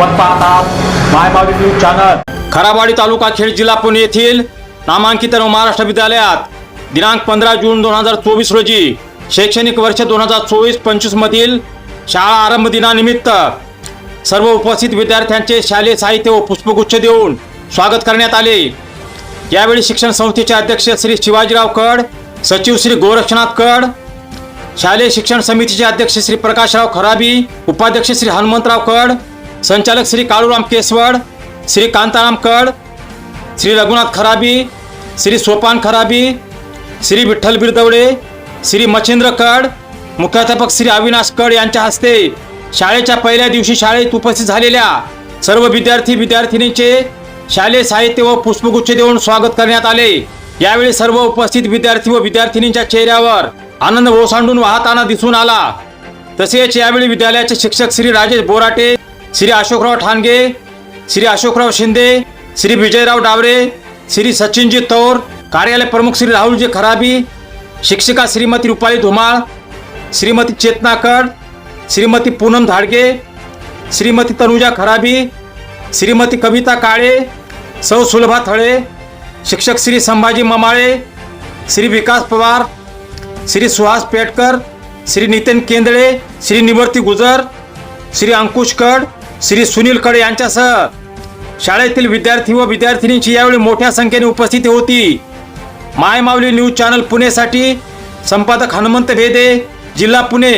आपण पाहतात मायमावी न्यूज चॅनल खराबाडी तालुका खेड जिल्हा पुणे येथील नामांकित महाराष्ट्र विद्यालयात दिनांक पंधरा जून दोन हजार चोवीस रोजी शैक्षणिक वर्ष दोन हजार चोवीस पंचवीस मधील शाळा आरंभ दिनानिमित्त सर्व उपस्थित विद्यार्थ्यांचे शालेय साहित्य व पुष्पगुच्छ देऊन स्वागत करण्यात आले. यावेळी शिक्षण संस्थेचे अध्यक्ष श्री शिवाजीराव कड सचिव श्री गोरक्षनाथ कड शालेय शिक्षण समितीचे अध्यक्ष श्री प्रकाशराव खराबी उपाध्यक्ष श्री हनुमंतराव कड संचालक श्री काळूराम केसवड श्री कांताराम कड श्री रघुनाथ खराबी श्री सोपान खराबी श्री विठ्ठल बिरदवडे श्री मच्छिंद्र कड मुख्याध्यापक श्री अविनाश कड यांच्या हस्ते शाळेच्या पहिल्या दिवशी शाळेत उपस्थित झालेल्या सर्व विद्यार्थी विद्यार्थिनींचे शालेय साहित्य व पुष्पगुच्छ देऊन स्वागत करण्यात आले. यावेळी सर्व उपस्थित विद्यार्थी व विद्यार्थिनींच्या चेहऱ्यावर आनंद ओसांडून वाहताना दिसून आला. तसेच यावेळी विद्यालयाचे शिक्षक श्री राजेश बोराटे श्री अशोकराव ठाणगे श्री अशोकराव शिंदे श्री विजयराव डावरे श्री सचिनजी तौर कार्यालय प्रमुख श्री राहुलजी खराबी शिक्षिका श्रीमती रुपाली धुमाळ श्रीमती चेतना कड श्रीमती पूनम धाडगे श्रीमती तनुजा खराबी श्रीमती कविता काळे सौ सुलभा थळे शिक्षक श्री संभाजी ममाळे श्री विकास पवार श्री सुहास पेटकर श्री नितीन केंदळे श्री निवर्ती गुजर श्री अंकुश कड श्री सुनील कडे यांच्यासह शाळेतील विद्यार्थी व विद्यार्थिनींची यावेळी मोठ्या संख्येने उपस्थिती होती. मायमावली न्यूज चॅनल पुणेसाठी संपादक हनुमंत भेदे जिल्हा पुणे.